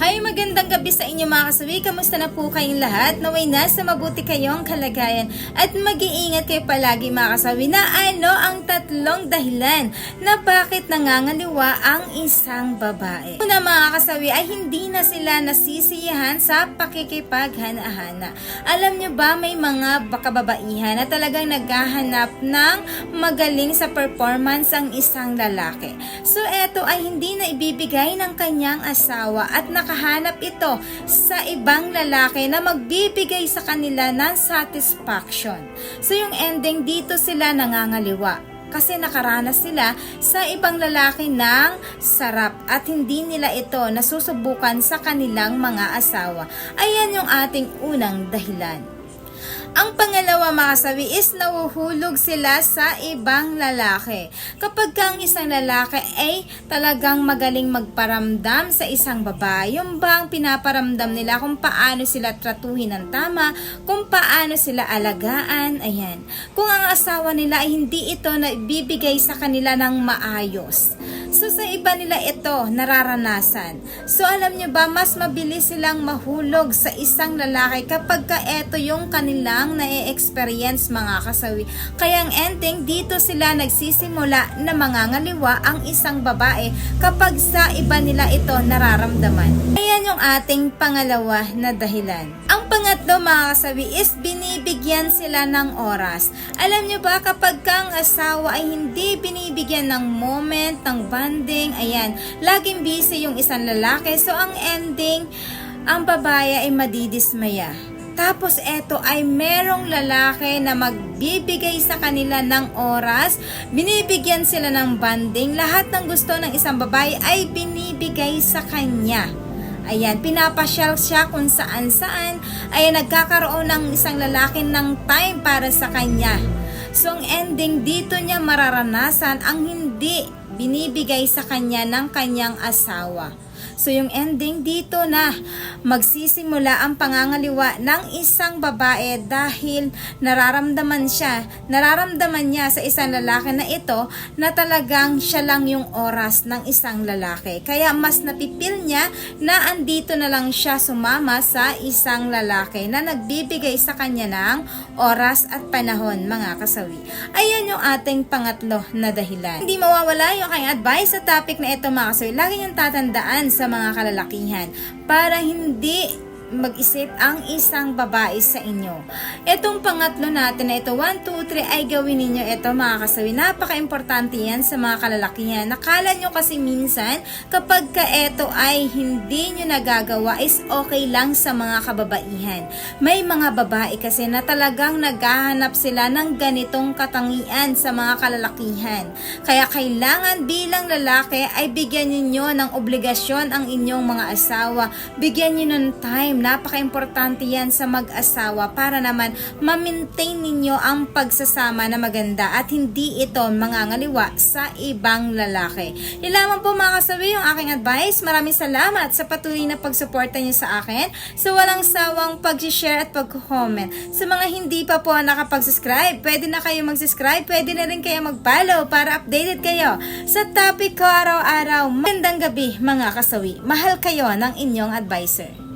Hi, magandang gabi sa inyo mga kasawi. Kamusta na po kayong lahat? Naway nasa mabuti kayong kalagayan at mag-iingat kayo palagi mga kasawi na ano ang tatlong dahilan na bakit nangangaliwa ang isang babae. Una mga kasawi ay hindi na sila nasisiyahan sa pakikipaghana-hana. Alam nyo ba may mga bakababaihan na talagang naghahanap ng magaling sa performance ang isang lalaki. So eto ay hindi na ibibigay ng kanyang asawa at nakahanap ito sa ibang lalaki na magbibigay sa kanila ng satisfaction. So yung ending dito sila nangangaliwa kasi nakaranas sila sa ibang lalaki ng sarap at hindi nila ito nasusubukan sa kanilang mga asawa. Ayan yung ating unang dahilan. Ang pangalawa mga is nahuhulog sila sa ibang lalaki. Kapag ka ang isang lalaki ay talagang magaling magparamdam sa isang babae, yung bang pinaparamdam nila kung paano sila tratuhin ng tama, kung paano sila alagaan, ayan. Kung ang asawa nila ay hindi ito na ibibigay sa kanila ng maayos. So sa iba nila ito nararanasan. So alam nyo ba, mas mabilis silang mahulog sa isang lalaki kapag ka ito yung kanilang na-experience mga kasawi. Kaya ang ending, dito sila nagsisimula na mangangaliwa ang isang babae kapag sa iba nila ito nararamdaman. Ayan yung ating pangalawa na dahilan. Ang pangatlo mga kasawi is binibigyan sila ng oras. Alam nyo ba kapag kang asawa ay hindi binibigyan ng moment, ng banding, ayan, laging busy yung isang lalaki. So ang ending, ang babae ay madidismaya. Tapos eto ay merong lalaki na magbibigay sa kanila ng oras, binibigyan sila ng banding, lahat ng gusto ng isang babae ay binibigay sa kanya. Ayan, pinapasyal siya kung saan saan, ay nagkakaroon ng isang lalaki ng time para sa kanya. So ang ending dito niya mararanasan ang hindi binibigay sa kanya ng kanyang asawa. So yung ending dito na magsisimula ang pangangaliwa ng isang babae dahil nararamdaman siya, nararamdaman niya sa isang lalaki na ito na talagang siya lang yung oras ng isang lalaki. Kaya mas napipil niya na andito na lang siya sumama sa isang lalaki na nagbibigay sa kanya ng oras at panahon mga kasawi. Ayan yung ating pangatlo na dahilan. Hindi mawawala yung aking advice sa topic na ito mga kasawi. Lagi niyong tatandaan sa mga kalalakihan para hindi mag-isip ang isang babae sa inyo. Itong pangatlo natin na ito, 1, 2, 3, ay gawin ninyo ito mga kasawi. Napaka-importante yan sa mga kalalakihan. Nakala nyo kasi minsan, kapag ka ito ay hindi nyo nagagawa, is okay lang sa mga kababaihan. May mga babae kasi na talagang naghahanap sila ng ganitong katangian sa mga kalalakihan. Kaya kailangan bilang lalaki ay bigyan ninyo ng obligasyon ang inyong mga asawa. Bigyan nyo ng time napaka-importante yan sa mag-asawa para naman ma-maintain ninyo ang pagsasama na maganda at hindi ito mangangaliwa sa ibang lalaki. Yan lamang po mga kasabi yung aking advice. Maraming salamat sa patuloy na pagsuporta niyo sa akin, sa walang sawang pag-share at pag-comment. Sa mga hindi pa po nakapag-subscribe, pwede na kayo mag-subscribe, pwede na rin kayo mag-follow para updated kayo sa topic ko araw-araw. Magandang gabi mga kasawi. Mahal kayo ng inyong advisor.